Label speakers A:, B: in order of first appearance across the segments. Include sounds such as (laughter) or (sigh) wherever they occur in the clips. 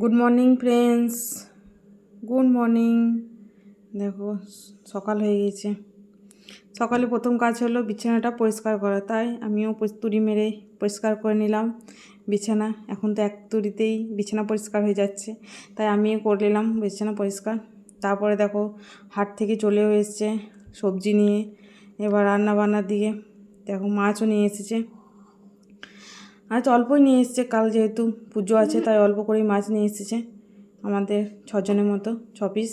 A: Good morning friends good morning দেখো, সকাল হয়ে গেছে। সকালে প্রথম কাজ হলো বিছানাটা পরিষ্কার করা। তাই আমিও তুড়ি মেরে পরিষ্কার করে নিলাম। বিছানা এখন তো এক তুড়িতেই বিছানা পরিষ্কার হয়ে যাচ্ছে। তাই আমিও করে নিলাম বিছানা পরিষ্কার। তারপরে দেখো, হাট থেকে চলেও এসছে সবজি নিয়ে। এবার রান্না বান্নার দিকে। দেখো, মাছও নিয়ে এসেছে। আজ অল্পই নিয়ে এসেছে, কাল যেহেতু পুজো আছে, তাই অল্প করেই মাছ নিয়ে এসেছে। আমাদের ছজনের মতো, ছ পিস।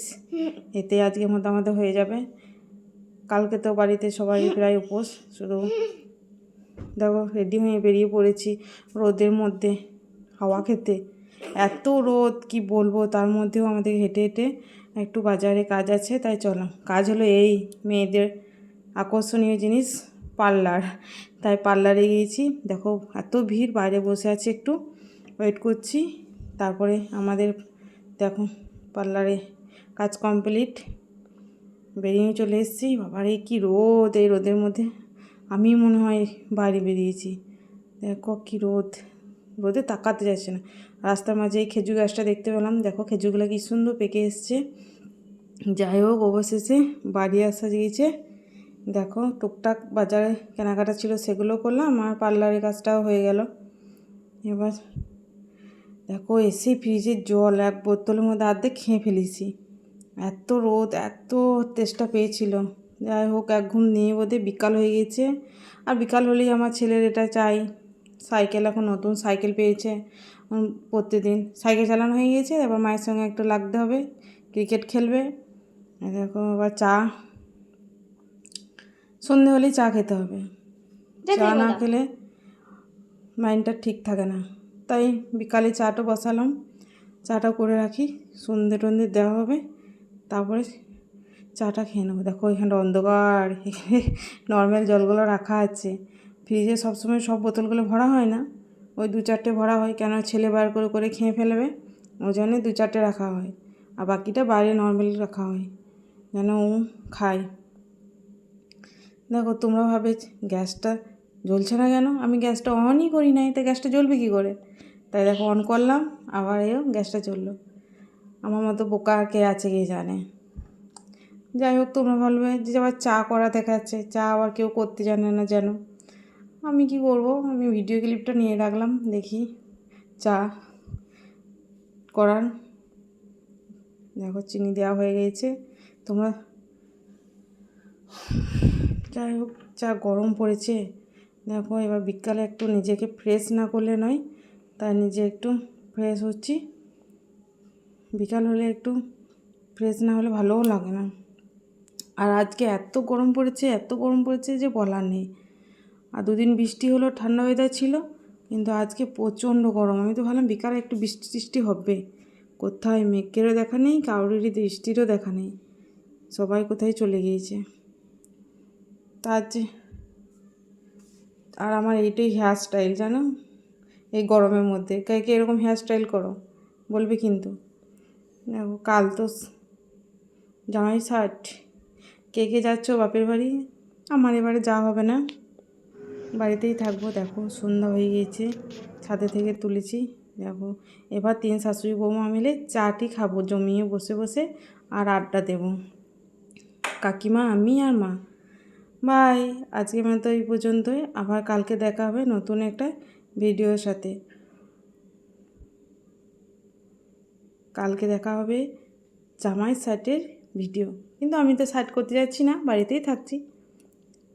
A: এতে আজকের মতো আমাদের হয়ে যাবে। কালকে তো বাড়িতে সবাই প্রায় উপোস, শুধু দেখো রেডি হয়ে বেরিয়ে পড়েছি রোদের মধ্যে, হাওয়া খেতে। এত রোদ, কি বলব, তার মধ্যেও আমাদের হেঁটে হেঁটে একটু বাজারে কাজ আছে, তাই চলাম কাজ হলো এই মেয়েদের আকর্ষণীয় জিনিস, পার্লার। তাই পার্লারে গিয়েছি। দেখো, এত ভিড়, বাইরে বসে আছে একটু। ওয়েট করছি। তারপরে আমাদের, দেখো, পার্লারে কাজ কমপ্লিট বেরিয়ে চলে এসেছি। বাবারে, কি রোদ এই রোদের মধ্যে। আমি মনে হয় বাইরে বেরিয়েছি। দেখো, কি রোদ। রোদে তাকাতে যাচ্ছে না। রাস্তার মাঝে এই খেজুর গাছটা দেখতে পেলাম। দেখো, খেজুরগুলো কি সুন্দর পেকে এসছে। যাই হোক, অবশেষে বাড়ি আসা গিয়েছে। দেখো টুকটাক বাজারে কেনাকাটা ছিল, সেগুলো করলাম আর পার্লারের কাজটাও হয়ে গেল। এবার দেখো এসে ফ্রিজের জল এক বোতলের মধ্যে অর্ধেক খেয়ে ফেলেছি। এত রোদ, এত তেষ্টা পেয়েছিল। যাই হোক, এক ঘুম নিয়ে বোধে বিকাল হয়ে গেছে। আর বিকাল হলেই আমার ছেলের এটা চাই। সাইকেল এখন নতুন সাইকেল পেয়েছে। প্রতিদিন সাইকেল চালানো হয়ে গেছে, এবার মায়ের সঙ্গে একটু লাগতে হবে, ক্রিকেট খেলবে। দেখো আবার চা সন্ধে হলেই চা খেতে হবে। চা না খেলে মাইন্ডটা ঠিক থাকে না। তাই বিকালে চাটা বসালাম। চাটা করে রাখি। সন্ধে টন্ধে দেওয়া হবে। তারপরে চাটা খেয়ে নেব। দেখো এখানটা অন্ধকার। (laughs) এখানে নর্মাল জলগুলো রাখা আছে। ফ্রিজে সবসময় সব বোতলগুলো ভরা হয় না। ওই দু চারটে ভরা হয়। কেন ছেলে বার করে করে খেয়ে ফেলবে? ওই জন্যে দু চারটে রাখা হয়। আর বাকিটা বাইরে নর্মালি রাখা হয়। যেন ও খায়। দেখো, তোমরা ভাবে গ্যাসটা জ্বলছে না কেন? আমি গ্যাসটা অনই করি নাই, তো গ্যাসটা জ্বলবে কী করে? তাই দেখো অন করলাম, আবার এও গ্যাসটা চলল আমার মতো বোকা কে আছে কে জানে? যাই হোক, তোমরা বলবে যে আবার চা করা দেখাচ্ছে, চা আবার কেউ করতে জানে না যেন। আমি কি করব? আমি ভিডিও ক্লিপটা নিয়ে রাখলাম, দেখি চা করার। দেখো, চিনি দেওয়া হয়ে গেছে। তোমরা যাই হোক, যা গরম পড়েছে। দেখো, এবার বিকালে একটু নিজেকে ফ্রেশ না করলে নয়, তাই নিজে একটু ফ্রেশ হচ্ছি। বিকাল হলে একটু ফ্রেশ না হলে ভালোও লাগে না। আর আজকে এত গরম পড়েছে, এত গরম পড়েছে যে বলার নেই। আর দুদিন বৃষ্টি হলো, ঠান্ডা ওয়েদার ছিল, কিন্তু আজকে প্রচণ্ড গরম। আমি তো ভাবলাম বিকালে একটু বৃষ্টি টিষ্টি হবে। কোথায় মেঘেরও দেখা নেই, কাউরিরই দৃষ্টিরও দেখা নেই। সবাই কোথায় চলে গিয়েছে? তার যে আর আমার এইটাই হেয়ার স্টাইল জানো? এই গরমের মধ্যে। কে কে এরকম হেয়ার স্টাইল করো? বলবে কিন্তু। দেখো, কাল তো জামাই শার্ট কে কে যাচ্ছ বাপের বাড়ি? আমার এবারে যাওয়া হবে না। বাড়িতেই থাকব। দেখো, সন্ধ্যা হয়ে গিয়েছে। ছাদে থেকে তুলেছি। দেখো, এবার তিন শাশুড়ি বৌমা মিলে চাটি খাব, জমিয়ে বসে বসে আর আড্ডা দেবো। কাকিমা, আমি আর মা। বাই আজকে মতো এই পর্যন্তই। আবার কালকে দেখা হবে নতুন একটা ভিডিওর সাথে। কালকে দেখা হবে জামাই শার্টের ভিডিও কিন্তু আমি তো শার্ট করতে যাচ্ছি না বাড়িতেই থাকছি।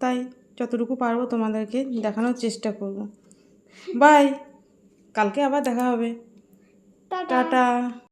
A: তাই যতটুকু পারব তোমাদেরকে দেখানোর চেষ্টা করব। বাই কালকে আবার দেখা হবে। টাটা।